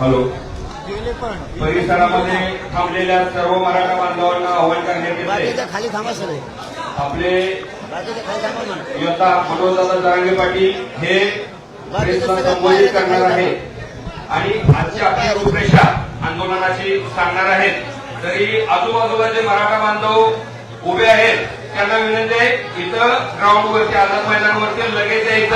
Hello. परिसरामध्ये थांबलेल्या सर्व मराठा बांधवांना आवाहन करण्यात येते. खाली आपले योद्धा मनोजदादा जरांगे पाटील हे संबोधित करणार आहेत. आणि आजची आपली रूपरेषा आंदोलनाची सांगणार आहेत. तरी आजूबाजूला जे मराठा बांधव उभे आहेत त्यांना विनंती आहे इथं ग्राउंडवरती आझाद मैदानावरती लगेच यायचं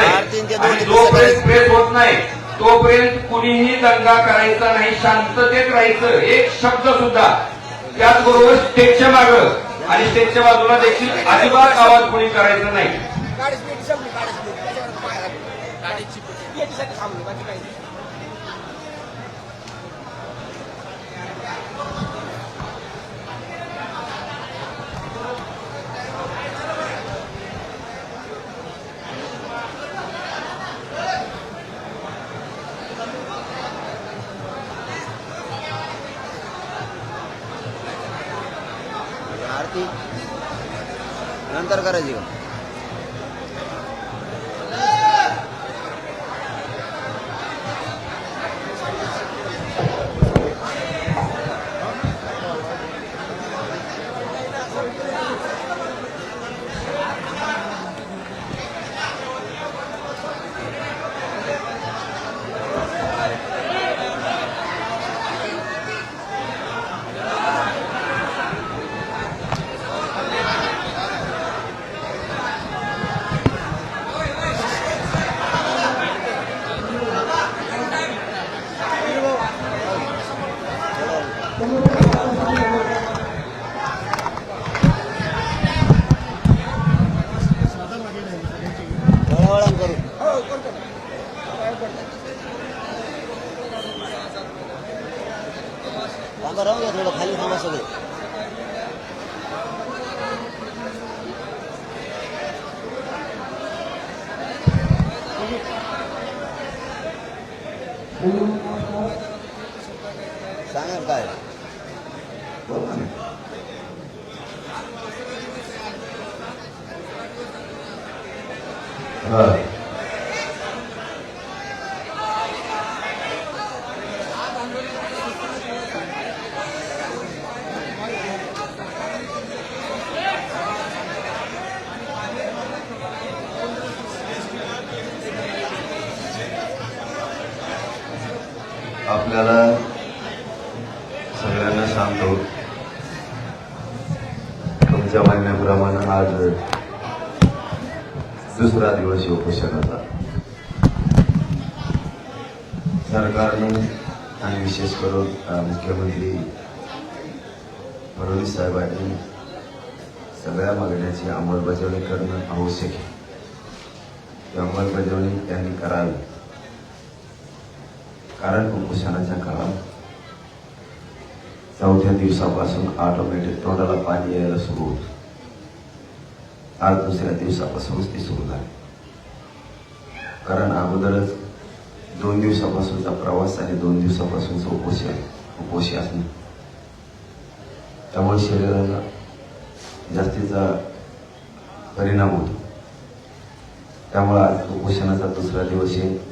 दोन्ही आणि जोपर्यंत प्रेस होत नाही तोपर्यंत कुणीही दंगा करायचा नाही शांततेत राहायचं. एक शब्द सुद्धा. त्याचबरोबर स्टेजच्या मागं. आणि स्टेजच्या बाजूला देखील अजिबात आवाज कोणी करायचा नाही. नंतर करायची का वळवळण करू थांबा राहू द्या थोडं खाली थांबा सगळे सांगा काय आपल्याला सगळ्यांना सांगतो तुमच्या म्हणण्याप्रमाणे आज दुसरा दिवस उपोषणाचा सरकारने आणि विशेष करून मुख्यमंत्री फडणवीस साहेबांनी सगळ्या मागण्याची अंमलबजावणी करणं आवश्यक आहे. ती अंमलबजावणी त्यांनी करावी. कारण उपोषणाच्या काळात चौथ्या दिवसापासून ऑटोमॅटिक तोंडाला पाणी यायला सुरू होत. आज दुसऱ्या दिवसापासूनच ती सुरू झाली. कारण अगोदरच दोन दिवसापासूनचा प्रवास आणि दोन दिवसापासूनच उपोषी आहे उपोषी असणं त्यामुळे शरीराला जास्तीचा परिणाम होतो. त्यामुळे आज उपोषणाचा दुसरा दिवस आहे.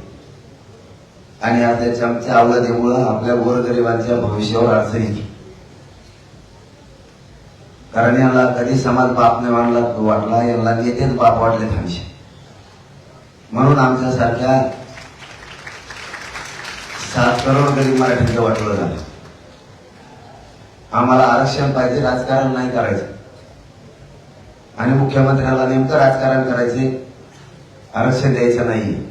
आणि आज त्या चमच्या अवलतेमुळं आपल्या गोरगरिबांच्या भविष्यावर अडचण येते कारण यांना कधी समाज बाप नाही मानला वाटला यांना नेतेच बाप वाटले हमेशा म्हणून आमच्यासारख्या सात करोड गरीब मराठीचं वाटलं झालं. आम्हाला आरक्षण पाहिजे राजकारण नाही करायचं. आणि मुख्यमंत्र्याला नेमकं राजकारण करायचे आरक्षण द्यायचं नाही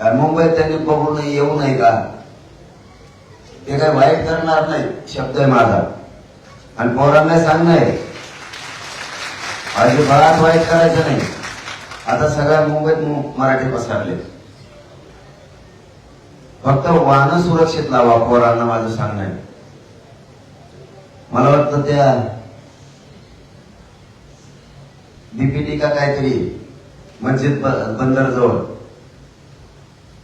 कारण मुंबईत त्यांनी बघून येऊ नये का? ते काय वाईट करणार नाही शब्द आहे माझा. आणि पोरांना सांगणं आहे. बराच वाईट करायचं नाही. आता सगळ्या मुंबईत मराठी पसरले. फक्त वाहन सुरक्षित लावा पोरांना माझं सांगणं आहे. मला वाटतं त्या बीपीटी का काहीतरी मस्जिद बंदर जवळ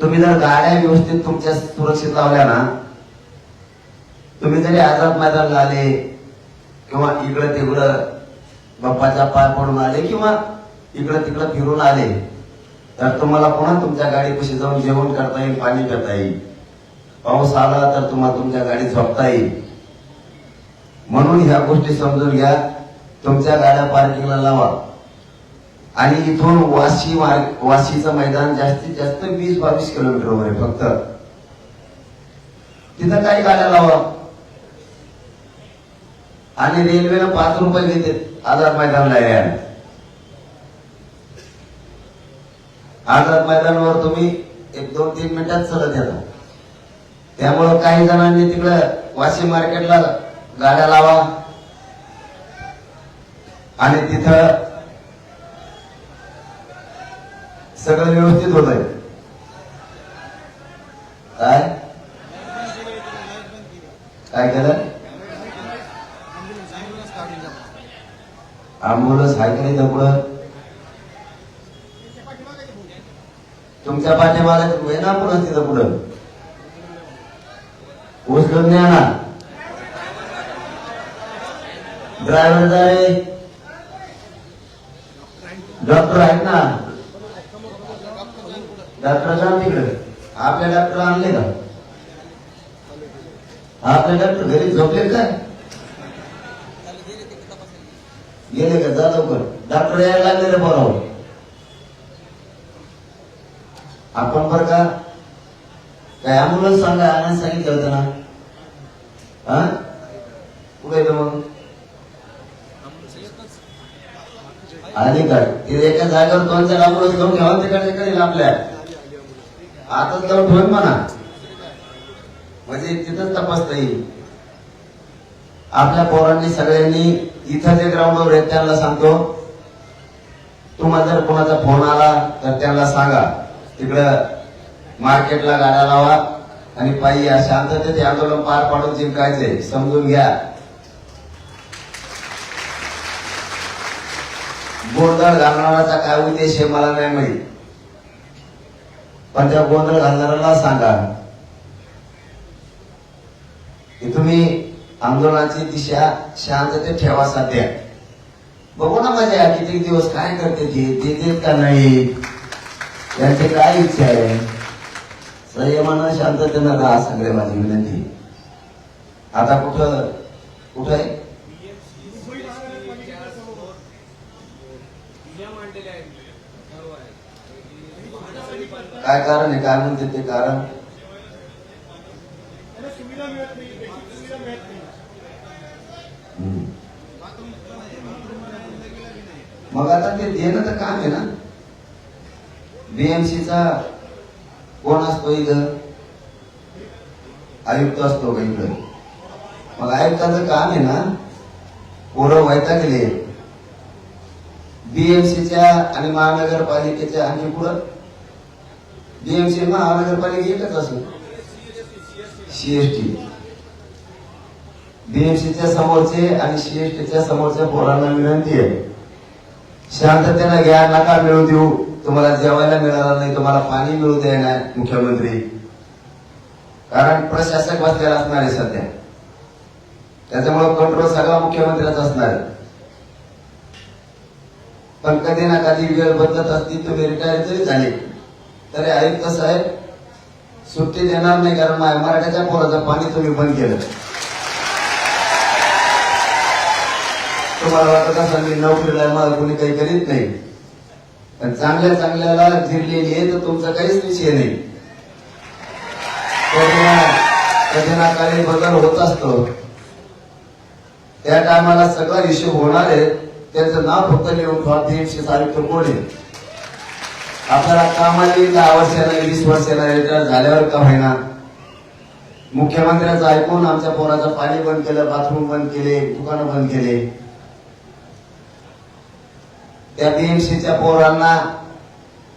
तुम्ही जर गाड्या व्यवस्थित तुमच्या सुरक्षित लावल्या ना तुम्ही जरी आजार मैदान आले किंवा इकडं तिकडं बाप्पाच्या पाय पडून आले किंवा इकडं तिकडं फिरून आले तर तुम्हाला पुन्हा तुमच्या गाडीपाशी जाऊन जेवण करता येईल पाणी पिता येईल. पाऊस आला तर तुम्हाला तुमच्या गाडीत झोपता येईल. म्हणून ह्या गोष्टी समजून घ्या. तुमच्या गाड्या पार्किंगला लावा. आणि इथून वाशी वाशीचं मैदान जास्तीत जास्त वीस बावीस किलोमीटरवर आहे फक्त. तिथं काही गाड्या लावा. आणि रेल्वेनं पाच रुपये घेते आझाद मैदानला यायला आझाद मैदानावर तुम्ही एक दोन तीन मिनिटात चलत येता. त्यामुळं काही जणांनी तिकडं वाशी मार्केटला गाड्या लावा. आणि तिथं सगळं व्यवस्थित होत आहे काय? काय केलं? आंबुलन्स आहे का नाही पुढं? तुमच्या पाठीमागे आहे ना पुढं तिथं पुढं. उचलून द्या ना. ड्रायव्हर जाय डॉक्टर आहेत ना डॉक्टर जा तिकडे आपल्या डॉक्टर आणले का आपले डॉक्टर घरी झोपले काय गेले का जा लवकर डॉक्टर यायला लागले रे बरोबर आपण बरं का काय सांगा आणायला सांगितलं होतं ना? हा? कुठे मग? आली काय तिथे एका जागेवर दोन चार अँब्युलन्स घेऊन घ्यावा तिकडे करेल आपल्या आता जाऊन ठेवून म्हणा. म्हणजे तिथंच तपासता येईल. आपल्या पोरांनी सगळ्यांनी इथं जे ग्राउंडवर आहेत त्यांना सांगतो. तुम्हाला जर कोणाचा फोन आला तर त्यांना सांगा. तिकडं मार्केटला गाड्या लावा. आणि पायी या शांततेत हे आंदोलन पार पाडून जिंकायचे समजून घ्या. गोंधळ घालणाराचा काय उद्देश हे मला नाही माहीत. पण त्या गोंधळ घालणाऱ्याला सांगा. की तुम्ही आंदोलनाची दिशा शांततेत ठेवा सध्या. बघू ना माझ्या किती दिवस काय करते ते ते देत का नाही? त्यांची काय इच्छा आहे? संयमानं शांततेनं राहा सगळे माझी विनंती. आता कुठं कुठं आहे? काय कारण आहे? काय म्हणते ते कारण? हम्म. मग आता ते देणं तर काम आहे ना? बीएमसीचा कोण असतो इथं? आयुक्त असतो का मग आयुक्ताचं काम आहे ना पोरं व्हायता गेले बीएमसीच्या आणि महानगरपालिकेच्या आणि पुढं? बीएमसी महानगरपालिका एकच असेल. सीएसटी बीएमसीच्या समोरचे आणि सीएसटीच्या समोरच्या पोरांना विनंती आहे. शांततेनं घ्या नका मिळू देऊ. तुम्हाला जेवायला मिळालं नाही तुम्हाला पाणी मिळू द्या मुख्यमंत्री. कारण प्रशासक बसलेला असणार आहे सध्या. त्याच्यामुळे कंट्रोल सगळा मुख्यमंत्र्याचा असणार आहे. पण कधी ना कधी वेळ बदलत असतील तुम्ही रिटायर जरी झाले तरी आयुक्त साहेब सुट्टी देणार नाही कारण मराठ्याच्या पोराचं पाणी तुम्ही बंद केलं. तुम्हाला वाटत असेल मी नोकरीला मला कोणी काही करीत नाही? पण चांगल्या चांगल्याला जिरलेली आहे तर तुमचा काहीच विषय नाही. कधी ना काही बदल होत असतो. त्या टायमाला सगळा हिशोब होणार आहे. त्याचं नाव फक्त लिहून ठेवा तीनशे आयुक्त आपल्याला कामाची दहा वर्षाला वीस वर्षाला रिटायर झाल्यावर का होईना? मुख्यमंत्र्यांचं ऐकून आमच्या पोराचं पाणी बंद केलं बाथरूम बंद केले दुकानं बंद केले. त्या बीएमसीच्या पोरांना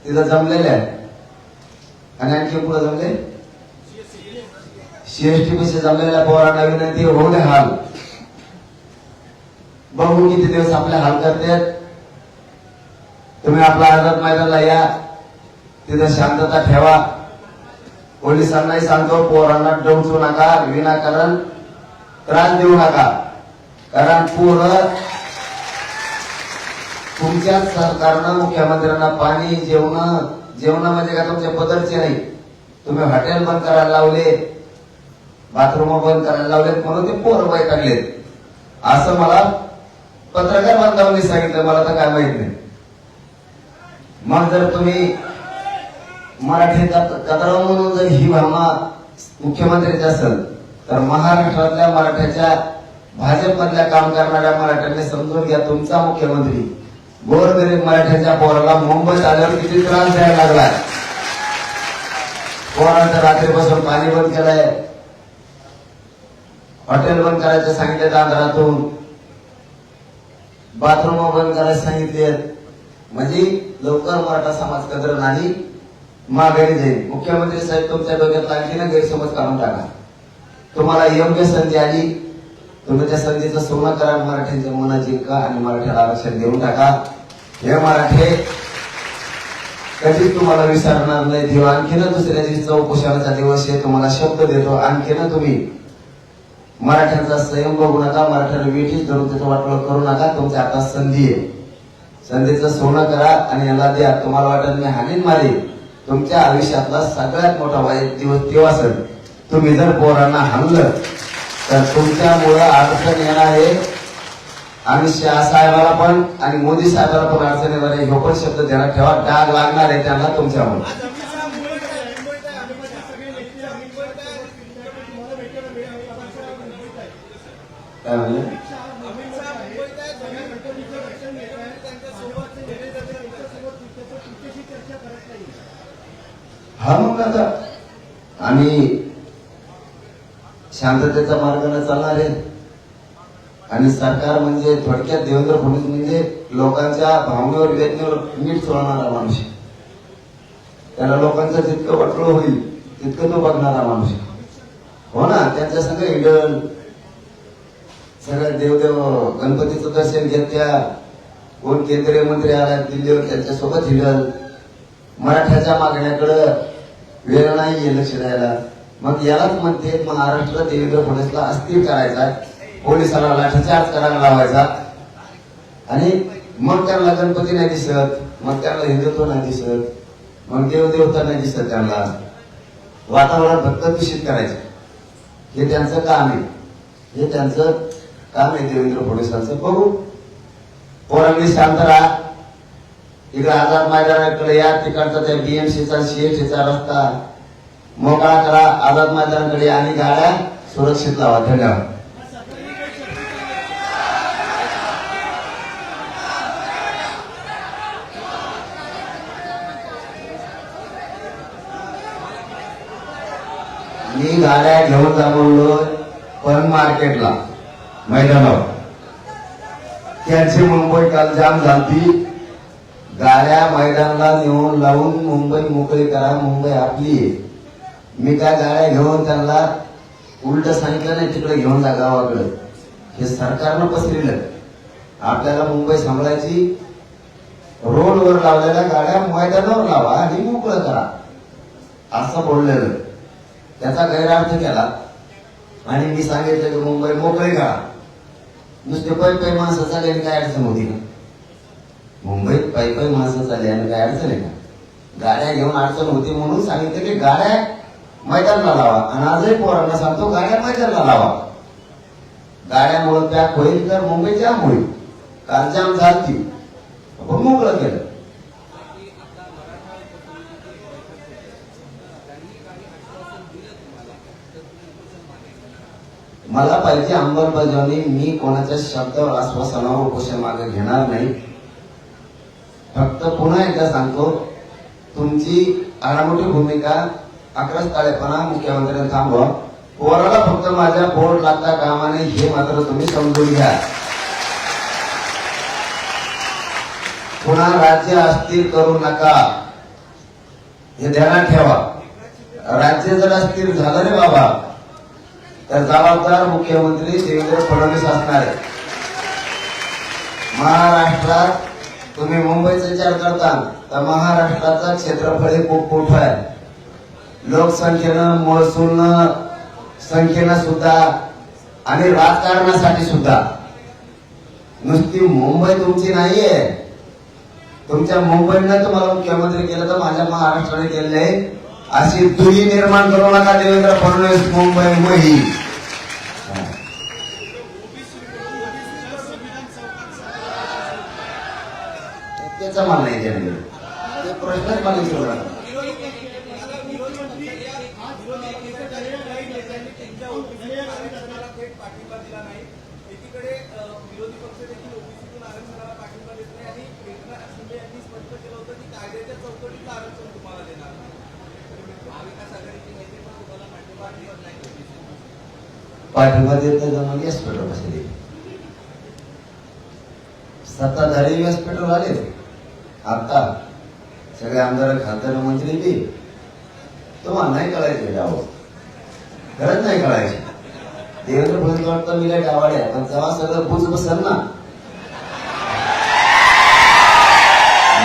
तिथं जमलेल्या आहे. आणि आणखी पुढे जमले? सीएसटी जमलेल्या पोरांना विनंती होऊ दे हाल. बघू किती दिवस आपले हाल करतात. तुम्ही आपला आझाद मैदानाला या. तिथं शांतता ठेवा. पोलिसांनाही सांगतो पोरांना डवचू नका विनाकारण त्रास देऊ नका. कारण पोरं तुमच्याच सरकारनं मुख्यमंत्र्यांना पाणी जेवण जेवण म्हणजे का तुमच्या पदरचे नाही. तुम्ही हॉटेल बंद करायला लावले बाथरूम बंद करायला लावले म्हणून ते पोरं वैतागलेत असं मला पत्रकार बांधवांनी सांगितलं मला तर काय माहीत नाही. मग जर तुम्ही मराठी कदराव म्हणून जर ही भावना मुख्यमंत्र्याची असेल तर महाराष्ट्रातल्या मराठ्याच्या भाजपमधल्या काम करणाऱ्या मराठ्यांनी समजून घ्या तुमचा मुख्यमंत्री गोरगरीब मराठ्याच्या पोराला मुंबईत आल्यावर किती त्रास द्यायला लागलाय? पोरांचं रात्रीपासून पाणी बंद केलंय. हॉटेल बंद करायचं सांगितलं आंध्रातून बाथरूम बंद करायला सांगितले म्हणजे लवकर मराठा समाज कदर नाही माघारी जाईल. मुख्यमंत्री साहेब तुमच्या डोक्यात आणखीन गैरसमज काढून टाका. तुम्हाला योग्य संधी आली तुम्ही त्या संधीचं सोनं करा मराठ्यांच्या मना जिंका आणि मराठ्याला आरक्षण देऊन टाका. हे मराठे कधीच तुम्हाला विसरणार नाही देव. आणखीन दुसऱ्या दिवशी चौकुशाचा दिवस आहे तुम्हाला शब्द देतो. आणखीन तुम्ही मराठ्यांचा संयम बघू नका मराठ्याला वेठीच धरून त्याचं वाटोळ करू नका. तुमच्या आता संधी आहे. संधीचं सोनं करा आणि याला द्या. तुम्हाला वाटत मी हानीन मारे तुमच्या आयुष्यातला सगळ्यात मोठा वाईट दिवस तेव्हा असेल तुम्ही जर पोरांना हाणलं तर तुमच्यामुळं अडचण येणार आहे. आम्ही साहेबाला पण आणि मोदी साहेबाला पण अडचण येणार आहे. हे पण शब्द त्यांना ठेवा. डाग लागणार आहे त्यांना तुमच्यामुळे काय म्हणले? हा मग आता. आम्ही शांततेचा मार्गाने चालणार. आहे आणि सरकार म्हणजे थोडक्यात देवेंद्र फडणवीस म्हणजे लोकांच्या भावनेवर वेदनेवर नीट सोडणारा माणूस आहे. त्याला लोकांचं जितकं वाटलं होईल तितकं तो बघणारा माणूस आहे. हो ना? त्यांच्या सगळं इडल सगळं देवदेव गणपतीचं दर्शन घेतल्या कोण केंद्रीय मंत्री आला दिल्लीवर त्यांच्यासोबत हिडल. मराठ्याच्या मागण्याकडं वेळ नाही लक्ष द्यायला. मग यालाच म्हणते महाराष्ट्र देवेंद्र फडणवीसला अस्थिर करायचा पोलिसाला लाठीचार्ज करायला लावायचा. आणि मग त्यांना गणपती नाही दिसत मग त्यांना हिंदुत्व नाही दिसत मग देवदेवता नाही दिसत त्यांना. वातावरण फक्त दूषित करायचं. हे त्यांचं काम आहे. हे त्यांचं काम आहे देवेंद्र फडणवीसांचं. बघू. पोरांनी शांत राहा. इकडे आझाद मैदानाकडे या तिकडचा त्या बीएमसीचा सीएसटीचा रस्ता. मोकळा करा आझाद मैदानाकडे आणि गाड्या सुरक्षित लावा. धन्यवाद. मी गाड्या घेऊन जामलो पण मार्केटला मैदानावर. त्यांची मुंबई काल जाम झाली गाड्या मैदानाला नेऊन लावून मुंबई मोकळी करा मुंबई आपली आहे. मी काय गाड्या घेऊन त्यांना उलट सांगितलं नाही तिकडे घेऊन जा गावाकडे. हे सरकारनं पसरलं आपल्याला मुंबई सांभाळायची रोडवर लावलेल्या गाड्या मैदानावर लावा आणि मोकळं करा. असं बोललेलं. त्याचा गैरअर्थ केला. आणि मी सांगितलं की मुंबई मोकळी करा. नुसते पै पै माणसं चालल्याने काय अडचण होती ना मुंबईत पै पै माणसं चालल्याने काय अडचण आहे का? गाड्या घेऊन अडचण होती म्हणून सांगितलं की गाड्या मैदानला लावा. आणि आजही पोरांना सांगतो गाड्या मैदानला लावा. गाड्यामुळे पॅक होईल तर मुंबई जाम होईल. काल जाम झालती आपण मोकळं केलं. मला पाहिजे अंमलबजावणी मी कोणाच्या शब्दावर आश्वासनावर उपोषण मागे घेणार नाही. फक्त पुन्हा एकदा सांगतो तुमची आडामोठी भूमिका अकराच ताळेपणा मुख्यमंत्र्यांनी थांबवा. पोराला फक्त माझ्या बोर्ड लागता कामा नये हे मात्र तुम्ही समजून घ्या. पुन्हा राज्य अस्थिर करू नका. हे ध्यानात ठेवा. राज्य जर अस्थिर झालं रे बाबा तर जबाबदार मुख्यमंत्री देवेंद्र फडणवीस असणार आहे महाराष्ट्रात तुम्ही मुंबईचा विचार करता तर महाराष्ट्राचा क्षेत्रफळ हे खूप मोठं आहे. लोकसंख्येनं महसूलनं संख्येनं सुद्धा आणि राजकारणासाठी सुद्धा. नुसती मुंबई तुमची नाहीये. तुमच्या मुंबईनं तुम्हाला मुख्यमंत्री केलं तर माझ्या महाराष्ट्राने केलेलं आहे. अशी दुरी निर्माण करू नका देवेंद्र फडणवीस मुंबई मोही. त्याचा मला नाही ते प्रश्नच मला विचारू नका विरोधी मंत्री आज विरोधी एकच झालेल्या काही नेत्यांनी त्यांच्या ओबीसी आरक्षणाला थेट पाठिंबा दिला नाही एकीकडे अ, विरोधी पक्ष देखील ओबीसीतून आरक्षणाला पाठिंबा देत नाही आणि एकनाथ शिंदे यांनी स्पष्ट केलं होतं की कायद्याच्या चौकटीतलं आरक्षण तुम्हाला देणार नाही. महाविकास आघाडीचे नेते पण तुम्हाला पाठिंबा देत नाही पाठिंबा देत नाही तर मग व्यासपीठावर बसले. सत्ताधारी व्यासपीठावर आले आता सगळे आमदार खासदार मंत्री बी. तुम्हाला नाही कळायचे यावं खरंच नाही कळायचे. देवेंद्र फडणवीस वाटतं मी काय डावाडे पण तेव्हा सगळं बुज बसल ना.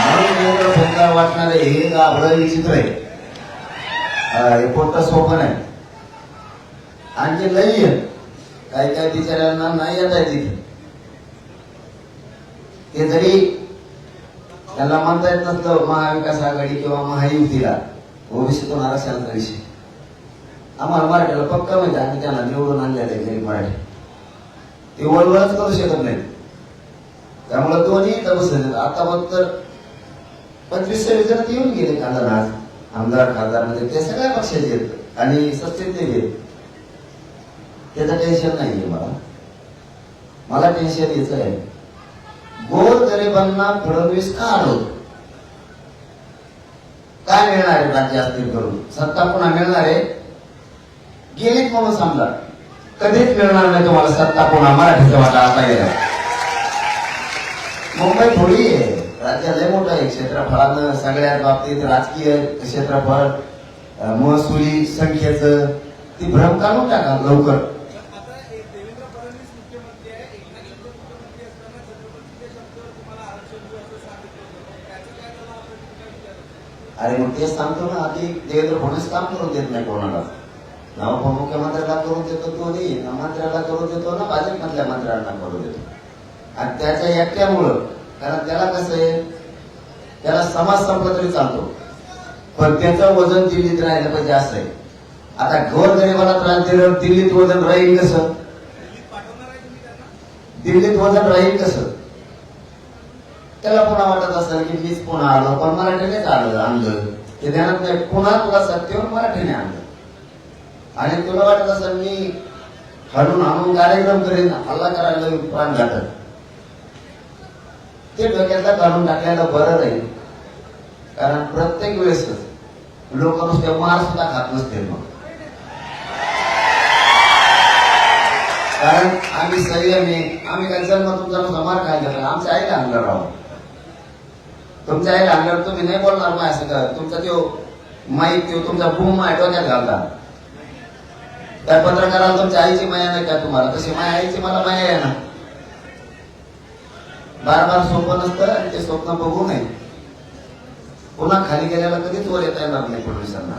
देवेंद्र फडणवीस वाटणार हे गाभडं विचित्र आहे. हा, हे पोट सोपं नाही आणखी लई आहे काही काही टीचरांना नाही येत आहे तिथे ते जरी त्यांना म्हणता येत नसतं महाविकास आघाडी किंवा महायुतीला ओबीसीतून आरक्षणाचा विषय. आम्हाला मराठीला पक्का माहिती आम्ही त्यांना निवडून आणलेलं आहे मराठी. ते वळवळच करू शकत नाही त्यामुळे दोन्ही इथं बसले आता मग तर पंचवीस सव्वीस जण येऊन गेले खासदार आज. आमदार खासदार म्हणजे ते सगळ्या पक्षाचे आहेत. आणि सत्तेत ते त्याचं टेन्शन नाहीये मला. मला टेन्शन यायचं आहे. गोर गरिबांना फडणवीस का आढळतो हो. काय मिळणार आहे राज्य अस्थिर करून? सत्ता पुन्हा मिळणार आहे? गेलीच म्हणून समजा. कधीच मिळणार नाही तुम्हाला सत्ता पुन्हा. मराठीचा वाटा आता गेला मुंबई थोडी आहे. राज्यात लय मोठं आहे. क्षेत्रफळानं सगळ्या बाबतीत राजकीय क्षेत्रफळ महसुली संख्येचं ती भ्रम काढून टाका लवकर आता एक देवेंद्र फडणवीस मुख्यमंत्री आहे एकनाथ शिंदे मुख्यमंत्री असताना छत्रपती शिंदे शब्दावर तुम्हाला आरक्षण देऊ असं सांगितलं होतं त्याचं काय झालं आपण काय विचारत अरे मग तेच सांगतो ना आधी देवेंद्र फडणवीस काम करून देत नाही कोणाला. ना उपमुख्यमंत्र्याला करून देतो तो नाही मंत्र्याला करून देतो ना भाजपमधल्या मंत्र्यांना करून देतो. आणि त्याच्या एकट्यामुळं कारण त्याला कसं आहे त्याला समाज संपला तरी चालतो. पण त्याचं वजन दिल्लीत राहिलं पाहिजे असं आहे. आता घर गरिबाला त्रास दिलं दिल्लीत वजन राहील कसं? दिल्लीत दिल्लीत वजन राहील कसं? त्याला पुन्हा वाटत असेल की मीच पुन्हा आलो पण मराठीनेच आलं आणलं. ते ध्यानात नाही पुन्हा तुला सत्तेवर मराठीने आणलं. आणि तुला वाटत असेल मी हडून आणून कार्यक्रम करीन हल्ला करायला प्राण घातक ते डोक्यातला काढून टाकायला बरं राहील. कारण प्रत्येक वेळेस लोक नुसते मार सुद्धा खात नसते मग. कारण आम्ही संयमी आम्ही काय जन्म तुमचा नुसता मार खायला घेतला आमच्या आईला आणलं राहू तुमच्या आई लागल्यावर तुम्ही नाही बोलणार माय सगळं तुमचा त्यो माईक त्यो तुमचा बूम माय डोक्यात घालता. त्या पत्रकाराला तुमच्या आईची माया नाही का तुम्हाला? तशी माया आईची मला माया आहे ना. बार बार स्वप्न नसतं आणि ते स्वप्न बघू नये. पुन्हा खाली गेल्याला कधीच वर येता येणार नाही पोलिसांना.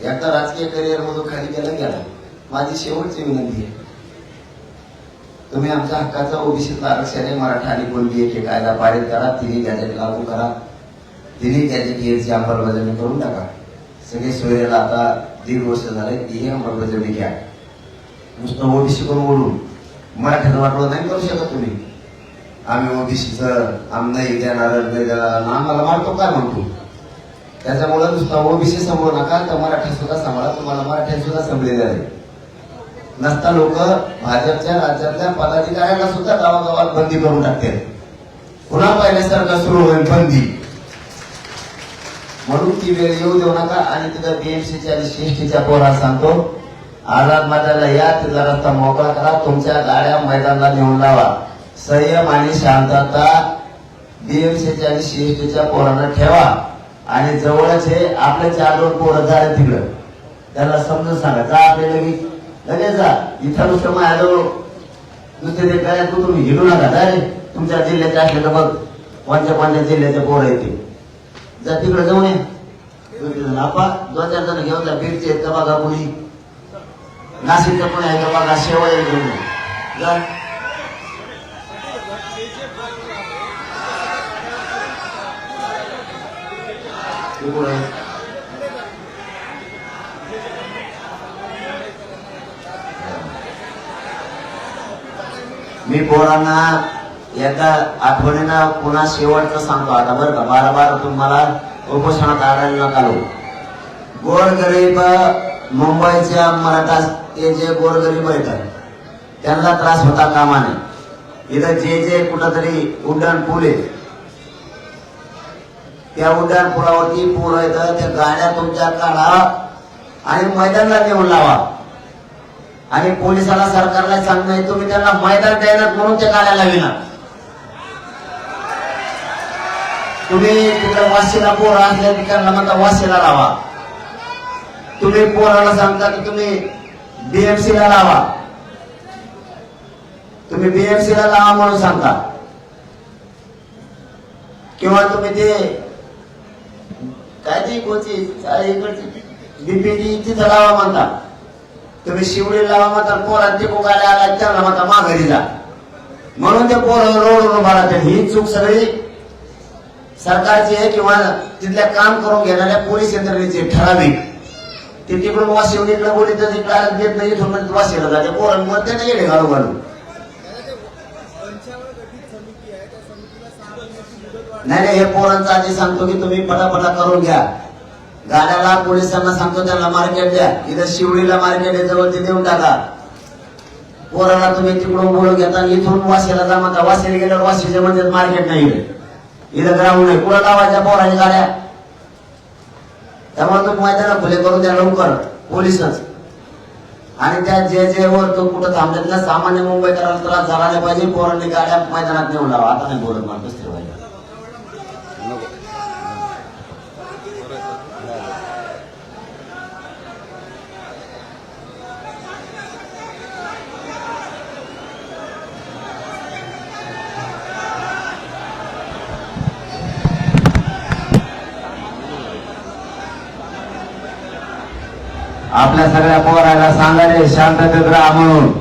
एकदा राजकीय करिअर मधून खाली गेला गेला. माझी शेवटची विनंती आहे. तुम्ही आमच्या हक्काचा ओबीसीतलं आरक्षण आहे मराठा आणि कोणती एक कायदा पारित करा तिन्ही गॅजेट लागू करा. तिन्ही गॅजेट ची अंमलबजावणी करून टाका. सगळे सोयरेला आता दीड वर्ष झाले तीही अंमलबजावणी घ्या. नुसतं ओबीसी करून ओढून मराठ्याचं वाटवं नाही करू शकत तुम्ही. आम्ही ओबीसीचं आम नाही देणार नाही देणार आम्हाला मारतो काय म्हणतो? त्याच्यामुळे नुसतं ओबीसी सांभाळू नका तर मराठा सुद्धा सांभाळा तुम्हाला मराठ्या सुद्धा संपलेले आहे. नसता लोक भाजपच्या राज्यातल्या पदाधिकाऱ्यांना सुद्धा गावागावात बंदी करून टाकते. पुन्हा पहिल्यासारखं सुरू होईल बंदी. म्हणून ती वेळ येऊ देऊ नका. आणि तिथं बीएमसीच्या आणि सीएसटीच्या पोरात सांगतो आझाद मैदानाला या तिथला रस्ता मोकळा करा. तुमच्या गाड्या मैदानाला नेऊन लावा. संयम आणि शांतता बीएमसीच्या आणि सीएसटीच्या पोरांना ठेवा. आणि जवळच हे आपले चार दोन पोरं झाले तिकडं. त्याला समजून सांगा. जा आपल्याला लगेच जा इथं नुसतं माझ्याजवळ नुसते ते काय तुम्ही हिरू नका. जा रे तुमच्या जिल्ह्याचे असले तर बघ. कोणत्या कोणत्या जिल्ह्याचे पोरं येते जा तिकडे जाऊन ये. दोन तीन जण आपा. दोन चार जण घेऊन जा. बीडचे आहेत का बघा कुणी. नाशिकचं कोणी आहे का बघा. शेवळे घेऊन जा. Thank you. मी पोरांना एकदा आठवणीनं पुन्हा शेवटचं सांगतो. आता बरं का बारा बारा तुम्हाला उपोषणात आढळलं नका गोरगरीब मुंबईच्या मराठा ते जे गोरगरीब आहेत त्यांना त्रास होता कामाने. इथं जे जे कुठंतरी उड्डाण पूल आहे त्या उड्डाण पुलावरती पूल येतं त्या गाड्या तुमच्या काढा आणि मैदानाला नेऊन लावा. आणि पोलिसाला सरकारला सांगणं तुम्ही त्यांना मैदान द्यायला म्हणून ते काढायला लाविना तुम्ही तिकडे वाशीला पोर असल्या ठिकाणला म्हणता वाशीला लावा. तुम्ही पोराला सांगता की तुम्ही बीएमसी ला लावा. तुम्ही बीएमसी ला लावा म्हणून सांगता. किंवा तुम्ही ते काय ती कोणती इकडची बीपीडी तिथं लावा म्हणता. तुम्ही शिवडी लावा म्हणता पोरात ते आला त्याला मात्र माघारी जा. म्हणून ते पोर रोड उभा राहते ही चूक सगळी सरकारची आहे किंवा तिथल्या काम करून घेणाऱ्या पोलीस यंत्रणेची ठराविक. ते तिकडून वाशिवून इकडे बोली तर तिकडे देत नाही इथून म्हणजे वाशिवलं जाते पोरांमध्ये त्याने येणे घालू घालू. नाही नाही हे पोरांचं आधी सांगतो की तुम्ही पटापटा करून घ्या. गाड्याला पोलिसांना सांगतो त्याला मार्केट द्या. इथं शिवडीला मार्केट आहे जवळ ते देऊन टाका. पोराला तुम्ही तिकडून बोलून घेता आणि इथून वाशीला जमा वाशीला गेल्यावर वाशीच्या म्हणजे मार्केट नाही इथं ग्राउंड नाही कुठं लावायच्या पोराच्या गाड्या. त्यामुळे तो मैदान खुले करून द्या लवकर. पोलिसच. आणि त्या जे जे वर तो कुठं थांबलेत सामान्य मुंबईकरांना त्रास झाला नाही पाहिजे. पोरांनी गाड्या मैदानात नेऊन लावा. आता नाही बोलत मला आपल्या सगळ्या पोराला सांगायला शांततेत राहा म्हणून.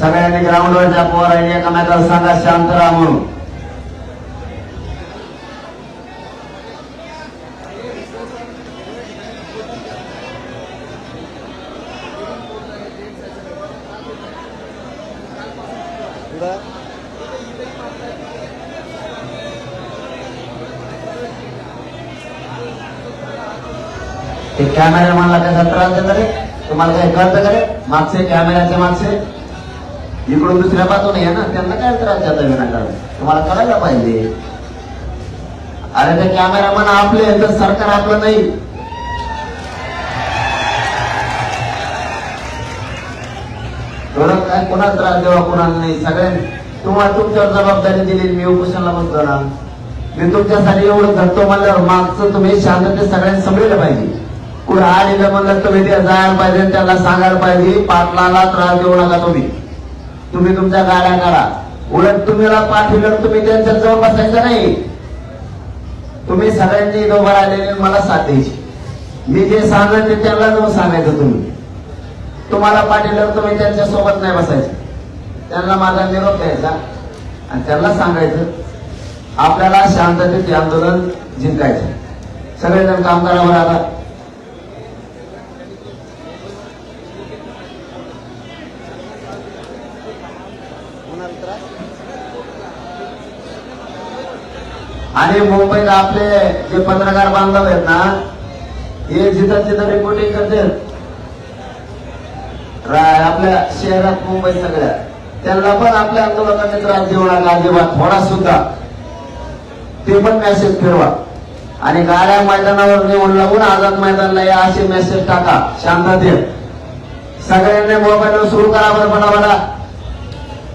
सगळ्यांनी ग्राउंडवरच्या पोरांनी एकमेकाला सांगा शांत राहा म्हणून. पुढं ते कसा त्रास देतं तुम्हाला काय कळतं करे मागचे कॅमेऱ्याचे मागचे. इकडून दुसऱ्या बाजूने आहे ना त्यांना काय त्रास देता विनाकारण? तुम्हाला कळायला पाहिजे. अरे ते म्हणा आपले तर सरकार आपलं नाही. थोडं काय कोणाला त्रास द्यावा कोणाला नाही? सगळ्या तुम्हाला तुमच्यावर जबाबदारी दिली मी उपोषणला बसतो ना. मी तुमच्यासाठी एवढं करतो म्हणल्यावर मागचं तुम्ही शांतते सगळ्यांनी समजलं पाहिजे. कुठं आलेलं म्हणलं तुम्ही ते जायला पाहिजे त्याला सांगायला पाहिजे पाटलाला त्रास देऊ नका तुम्ही. तुम्ही तुमच्या गाड्या काढा. उलट तुम्हीला पाठीवर तुम्ही त्यांच्या जवळ बसायचं नाही. तुम्ही सगळ्यांची इथं उभं राहिलेले मला साथ द्यायची. मी जे सांगेन ते त्यांना जाऊन सांगायचं तुम्ही. तुम्हाला पाठीवर तुम्ही त्यांच्यासोबत नाही बसायचं. त्यांना माझा निरोप द्यायचा आणि त्यांना सांगायचं. आपल्याला शांततेत आंदोलन जिंकायचं. सगळेजण कामगारावर आला आणि मुंबईत आपले जे पत्रकार बांधव आहेत ना हे जिथं जिथं रिपोर्टिंग करते आपल्या शहरात मुंबई सगळ्या. त्यांना पण आपल्या आंदोलनाने त्रास देऊ नका अजिबात. थोडा सुद्धा. ते पण मेसेज फिरवा. आणि गाड्या मैदानावर नेऊन लावून आझाद मैदानला या असे मेसेज टाका. शांततेत सगळ्यांनी मोबाईल सुरू करा बरं फटाफटा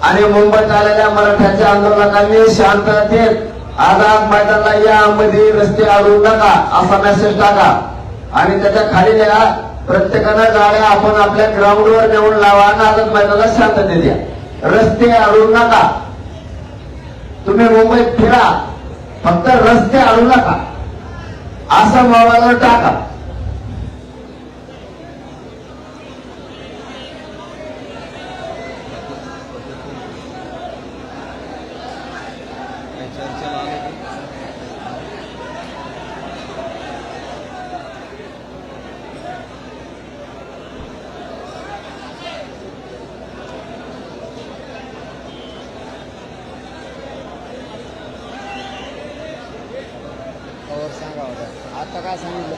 आणि मुंबईत आलेल्या मराठ्याच्या आंदोलकांनी शांततेत आझाद मैदानला यामध्ये रस्ते अडवू नका. असा मेसेज टाका. आणि त्याच्याखाली द्या प्रत्येकानं गाड्या आपण आपल्या ग्राउंडवर नेऊन लावा आणि आझाद मैदानाला शांतते द्या. रस्ते अडवू नका. तुम्ही मुंबईत फिरा. फक्त रस्ते अडवू नका. असं मावाला टाका काही चर्चेला आले की कवर सांगा होता आता